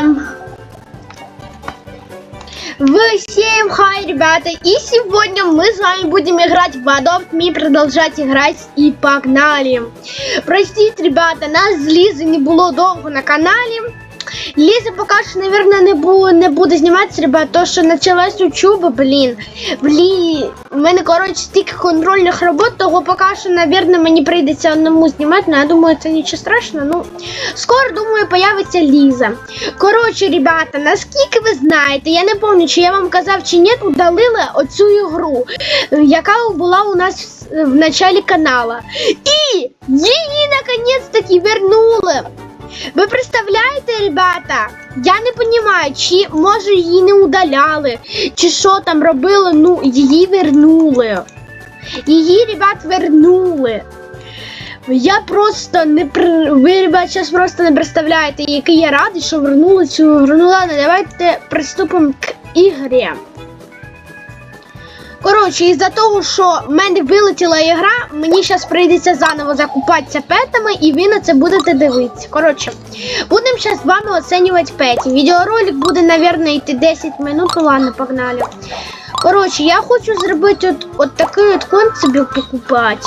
Всем... Всем хай, ребята! И сегодня мы с вами будем играть в Adopt Me, продолжать играть и погнали! Простите, ребята, нас з Лізою не було довго на каналі. Ліза поки що, наверное, не, бу, не буде зніматися, ребят, то що почалась учоба, блін. Блін, у мене, коротше, стільки контрольних робот, того поки що, наверное, мені прийдеться одному знімати, але я думаю, це нічого страшного. Ну, скоро, думаю, появиться Ліза. Коротше, ребята, наскільки ви знаєте, я не пам'ятаю, чи я вам казав чи ні, удалили оцю ігру, е, яка була у нас в, началі канала. І її наконець-таки вернули. Ви представляєте, ребята? Я не розумію, чи може її не удаляли, чи що там робили, ну її вернули. Її, ребят, вернули. Я просто не при... Ви, ребят, зараз просто не представляєте, який я радий, що вернули цю гру. Ну ладно, давайте приступимо к ігрі. Коротше, із-за того, що в мене вилетіла ігра, мені зараз прийдеться заново закупатися петами, і ви на це будете дивитися. Коротше, будемо зараз з вами оцінювати петів. Відеоролик буде, мабуть, йти 10 минут, ну ладно, погнали. Коротше, я хочу зробити от, от такий от конт собі покупати.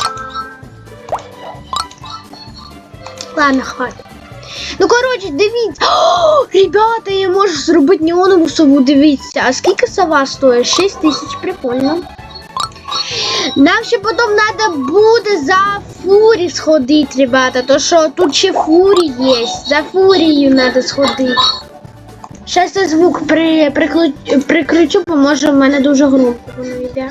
Ладно, хватить. Ну, коротше, дивіться. Ребята, я можу зробити неонову сову, дивіться. А скільки сова стоїть? 6 тисяч, прикольно. Нам ще потім треба буде за фурі сходити, ребята. То що тут ще фурі є. За фурією треба сходити. Щас я звук при, прикручу, бо в мене дуже громко воно йде.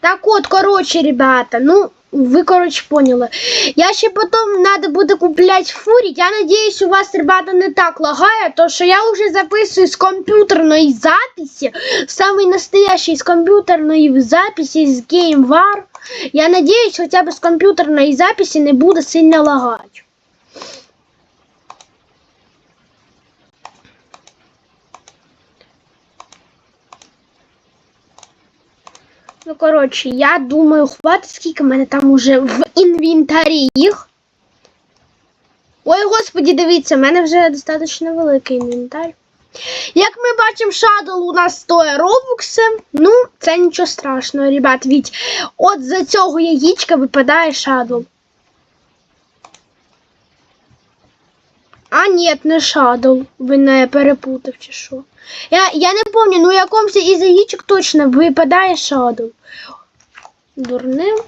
Так от, короче, ребята, ну, вы, короче, поняли. Я ще потом надо буде куплять фурі. Я надеюсь, у вас, ребята, не так лагає, то що я уже записую з комп'ютерної записи, самый настоящий з комп'ютерної записи з GameWar. Я надеюсь, хоча б з комп'ютерної записи не буде сильно лагати. Ну, коротше, я думаю, хватить, скільки в мене там уже в інвентарі їх. Ой, господі, дивіться, в мене вже достатньо великий інвентар. Як ми бачимо, Shadow у нас стоїть робукси. Ну, це нічого страшного, ребят. Від от за цього яєчка випадає Shadow. А, ні, не Shadow. Ви не перепутав чи що. Я, я не пам'ятаю, ну якомусь із яєчок точно випадає Shadow. Дурним.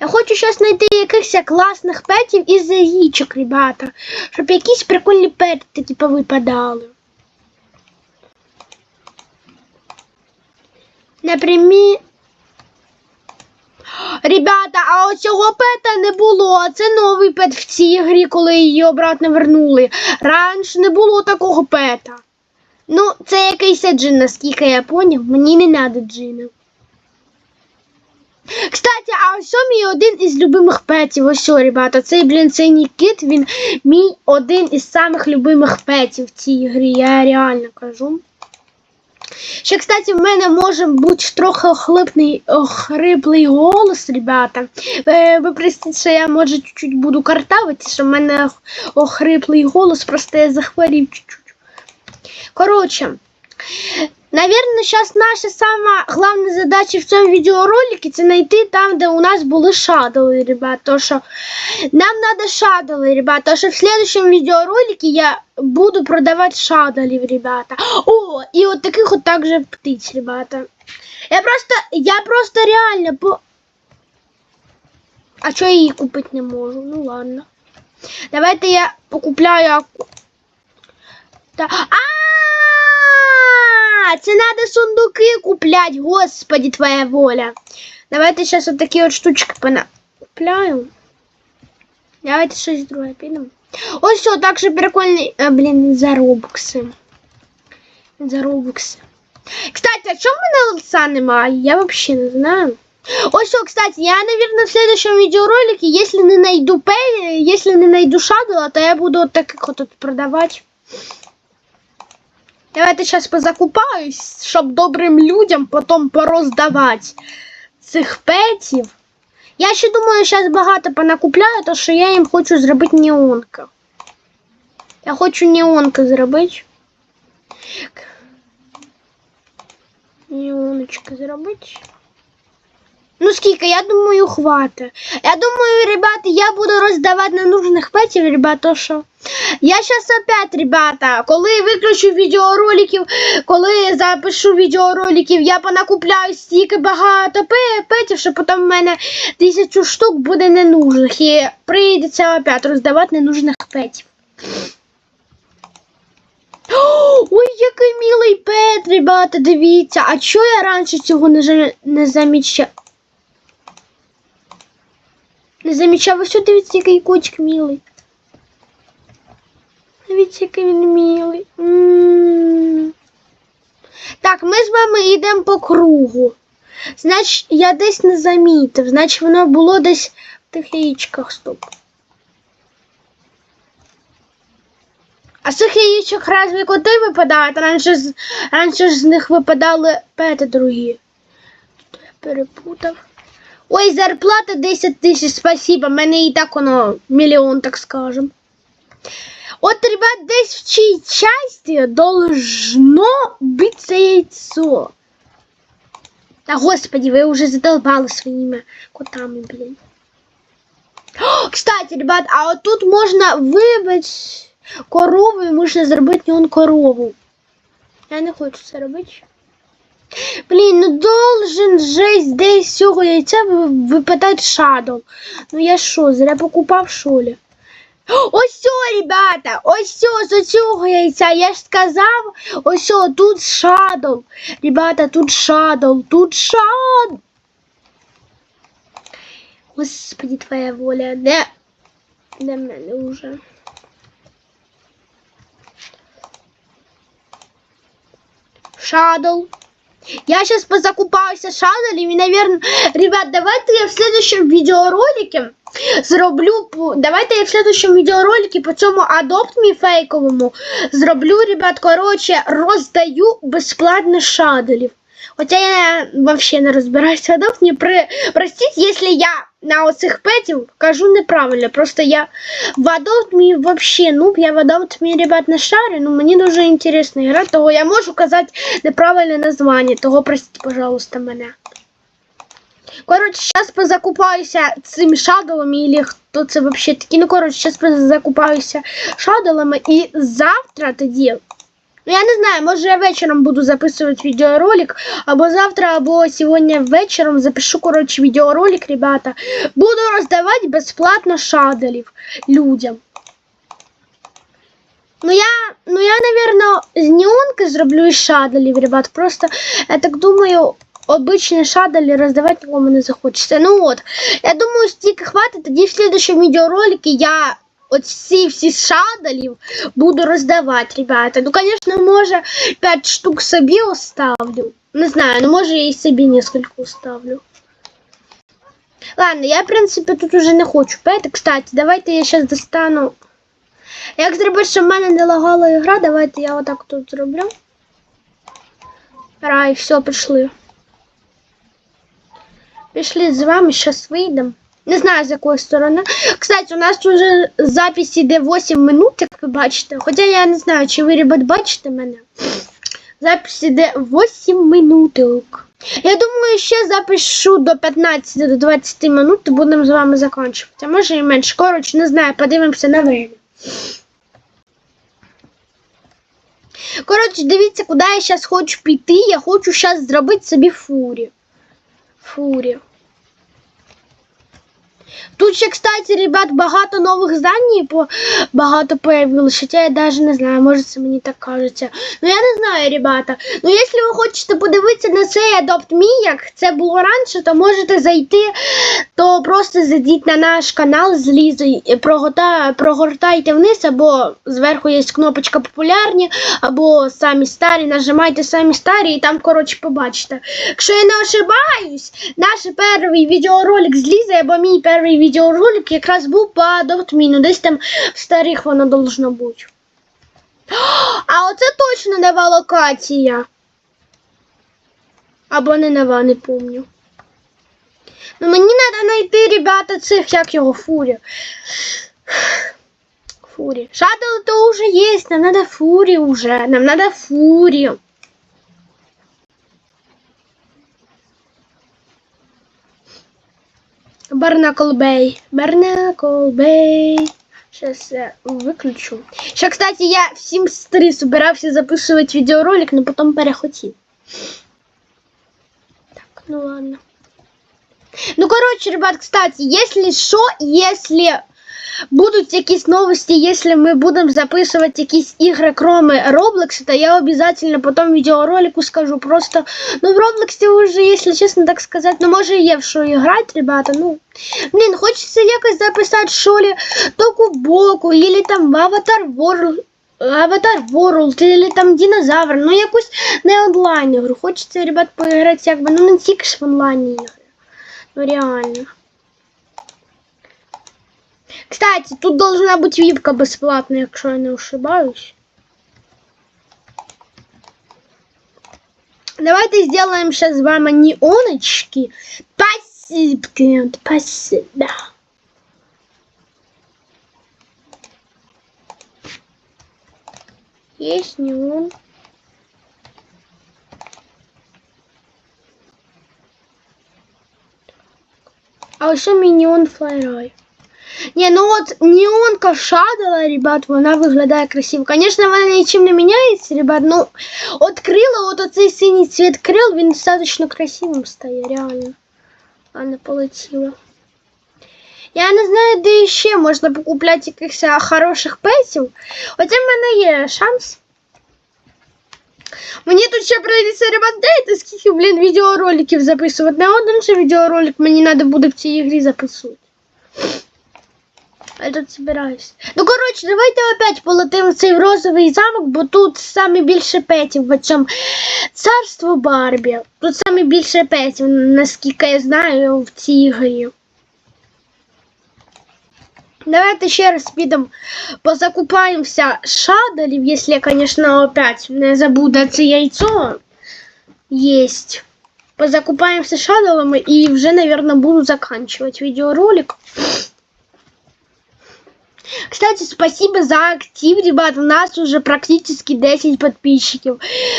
Я хочу зараз знайти якихось класних петів із яєчок, ребята. Щоб якісь прикольні пети, типу, випадали. Например... Ребята, а оцього пета не було. Це новий пет в цій грі, коли її обратно вернули. Раніше не було такого пета. Ну, це якийсь джин, наскільки я поняв. Мені не треба джина. Кстати, а ось мій один із любимих петів. Ось, ребята, цей, блін, синій кит, він мій один із самих любимих петів в цій грі. Я реально кажу. Ще, кстати, в мене може бути трохи охлипний, охриплий голос, ребята. Ви, ви простите, що я може чуть-чуть буду картавити, що в мене охриплий голос, просто я захворів чуть-чуть. Коротше, наверное, сейчас наша самая главная задача в цьому відеоролике це знайти там, де у нас були шадоли, ребят. То, що нам надо шадоли, ребят. То, що в следующем відеоролике я буду продавать шадолів, ребята. О, і от таких от также птиць, ребята. Я просто, я просто реально по... А що я її купити не можу? Ну ладно. Давайте я покупляю аку. Це надо сундуки куплять, господи, твоя воля. Давайте сейчас вот такие вот штучки понакупляю. Давайте щось друге підемо. Ось все, так же прикольний, а, блін, за робокси. За робокси. Кстати, а чому мене лица немає? Я вообще не знаю. Ось все, кстати, я, наверное, в следующем видеоролике, если не найду пей, если не найду шадула, то я буду вот таких вот продавать. Давайте сейчас позакупаюсь, щоб добрим людям потім пороздавати цих петів. Я ще думаю, зараз багато понакупляю, то що я їм хочу зробити неонка. Я хочу неонка зробити. Неоночка зробити. Ну скільки, я думаю, хватить. Я думаю, ребята, я буду роздавати ненужних петів, ребята, що. Я зараз опять, ребята, коли виключу відеороликів, коли запишу відеороликів, я понакупляю стільки багато петів, що потім в мене тисячу штук буде ненужних. І прийдеться опять роздавати ненужних петів. Ой, який милий пет, ребята, дивіться. А чого я раніше цього не, не? Не замічав, ось от дивіться, який котик милий. Дивіться, який він милий. Так, ми з вами йдемо по кругу. Значить, я десь не замітив. Значить, воно було десь в тих яєчках. Стоп. А з цих яєчок разве коти випадають? Раніше, раніше ж з них випадали пети другі. Тут перепутав. Ой, зарплата 10 тисяч, спасибо. Мене і так воно мільйон, так скажем. От, ребят, десь в чьей части должно быть це яйцо. Та господи, ви вже задолбали своїми котами, блін. Кстати, ребят, а от тут можна вибити корову і можна зробити корову. Я не хочу це робити. Блін, ну должен же десь з цього яйця ви- випадати шадом. Ну я що, зря покупав, що ли? Ось все, ребята, ось все, з цього яйця. Я ж сказав, ось все, тут шадов. Ребята, тут шадов, тут шад. Господи, твоя воля, де? Де мене уже? Шадл. Я сейчас позакупаюся шадолем и, наверное, ребят, давайте я в следующем видеоролике зроблю, давайте я в следующем видеоролике по цьому Me фейковому зроблю, ребят, короче, роздаю безплатно шадолів. Хоча я вообще не розбираюся в Me. При... Простіть, якщо я на оцих петів кажу неправильно. Просто я в Adopt Me вообще, ну, я в Adopt Me, ребят, не шарю, ну, мені дуже інтересно грати, того я можу казати неправильне названня, того простіть, пожалуйста, мене. Коротше, зараз позакупаюся цим шадолом, или хто це вообще такий. Ну, коротше, зараз позакупаюся шадолами і завтра тоді. Ну, я не знаю, може я вечором буду записувати відеоролик, або завтра, або сьогодні вечором запишу, коротше, відеоролик, ребята. Буду роздавати безплатно шадолів людям. Ну я, ну я, наверное, з неонки зроблю із шадолів, ребят. Просто, я так думаю, обичні шадолі роздавати нікому не захочеться. Ну от, я думаю, стільки хватить, тоді в следующем відеоролике я от всі всі шадолів буду роздавати, ребята. Ну, конечно, може 5 штук собі оставлю. Не знаю, ну може я і собі несколько оставлю. Ладно, я, в принципі, тут уже не хочу пети. Кстати, давайте я зараз достану. Як зробити, щоб в мене не лагала ігра, давайте я отак тут зроблю. Рай, все, пішли. Пішли з вами, зараз вийдемо. Не знаю, з якої сторони. Кстати, у нас вже запись іде 8 минут, як ви бачите. Хоча я не знаю, чи ви, ребят, бачите мене. Запись іде 8 минуток. Я думаю, ще запишу до 15 до 20 минут і будемо з вами закінчувати. А може і менше. Коротше, не знаю, подивимося на время. Коротше, дивіться, куди я зараз хочу піти. Я хочу зараз зробити собі фурі. Фурі. Тут ще, кстати, ребят, багато нових зданий багато появилось. Хоча я навіть не знаю, може це мені так кажеться. Ну я не знаю, ребята. Ну, якщо ви хочете подивитися на цей Adopt Me, як це було раніше, то можете зайти, то просто зайдіть на наш канал з Лізою, і прогота... прогортайте вниз, або зверху є кнопочка популярні, або самі старі, нажимайте самі старі і там, коротше, побачите. Якщо я не ошибаюсь, наш перший відеоролик з Лізою, або мій перший відеоролик якраз був по Adopt Me, ну десь там в старих воно должно бути. А оце точно нова локація. Або не нова, не помню. Ну мені треба знайти, ребята, цих, як його, фурі. Фури. Шаттл то уже есть, нам надо фури уже, нам надо фури. Барнакл Бэй, Барнакл Бэй. Сейчас я выключу. Сейчас, кстати, я в Sims 3 собирался записывать видеоролик, но потом перехотел. Так, ну ладно. Ну, короче, ребят, кстати, если что, если будуть якісь новості, якщо ми будемо записувати якісь ігри, кроме Roblox, то я обязательно потом відеоролику скажу. Просто, ну, в Roblox уже, если честно так сказать, ну, може є в що грати, ребята, ну, блін, хочеться якось записати, що ли, то кубоку, или там в Avatar World, Avatar World, или там динозавр, ну, якусь не онлайн ігру. Хочеться, ребят, поіграти, якби, ну, не тільки ж в онлайн ігри. Ну, реально. Кстати, тут должна быть випка бесплатная, якщо я не ошибаюсь. Давайте сделаем сейчас с вами неоночки. Спасибо, спасибо. Есть неон. А еще миньон флайрай. Ні, ну от неонка Шадова, ребят, вона виглядає красиво. Звісно, вона нічим не міняється, ребят, ну от крила, от оцей синій цвіт крил, він достатньо красивим стає, реально. А не полетіло. Я не знаю, де ще можна покупляти якихось хороших петів. Хоча в мене є шанс. Мені тут ще прийдеться, ребят, дайте скільки, блін, відеороликів записувати. Не один же відеоролик мені треба буде в цій ігрі записувати. Я собираюсь. Ну, коротше, давайте опять полетимо в цей розовий замок, бо тут саме більше петів в цьому царство Барбі. Тут саме більше петів, наскільки я знаю, в цій грі. Давайте ще раз підемо позакупаємося шадолів, якщо, звісно, опять не забуде це яйцо єсть. Позакупаємося шадолами і вже, мабуть, буду заканчивать відеоролик. Кстати, спасибо за актив, ребята. У нас уже практически 10 подписчиков.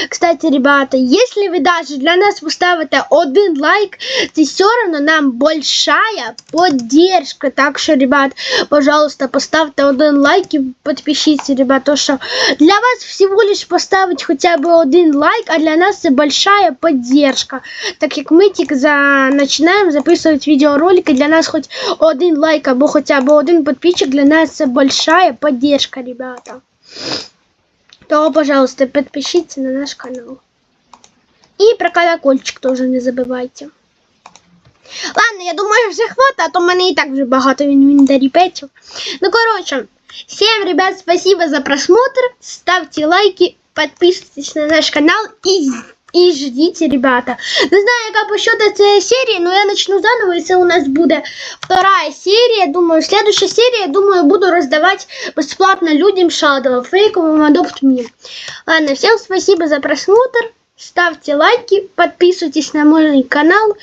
Кстати, ребята, если вы даже для нас поставите один лайк, то все равно нам большая поддержка. Так что, ребят, пожалуйста, поставьте один лайк и подпишитесь, ребята. То, что для вас всего лишь поставить хотя бы один лайк, а для нас это большая поддержка. Так как мы тільки за... начинаем записывать видеоролики, для нас хоть один лайк або хотя бы один подписчик для нас это большая поддержка, ребята. То, пожалуйста, подпишитесь на наш канал. И про колокольчик тоже не забывайте. Ладно, я думаю, вже хватит, а то в мене і так вже багато в інвентарі петів. Ну, короче, всем, ребят, спасибо за просмотр. Ставьте лайки, подписывайтесь на наш канал и І ждите, ребята. Не знаю, яка по счету цієї серії, но я начну заново, і це у нас буде вторая серия. Думаю, следующая серия, думаю, буду раздавать бесплатно людям шадова, фейковым Adopt Me. Ладно, всем спасибо за просмотр. Ставьте лайки, подписывайтесь на мой канал,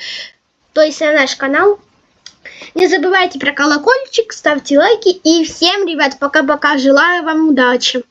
то есть на наш канал. Не забывайте про колокольчик, ставьте лайки. И всем, ребят, пока-пока. Желаю вам удачи.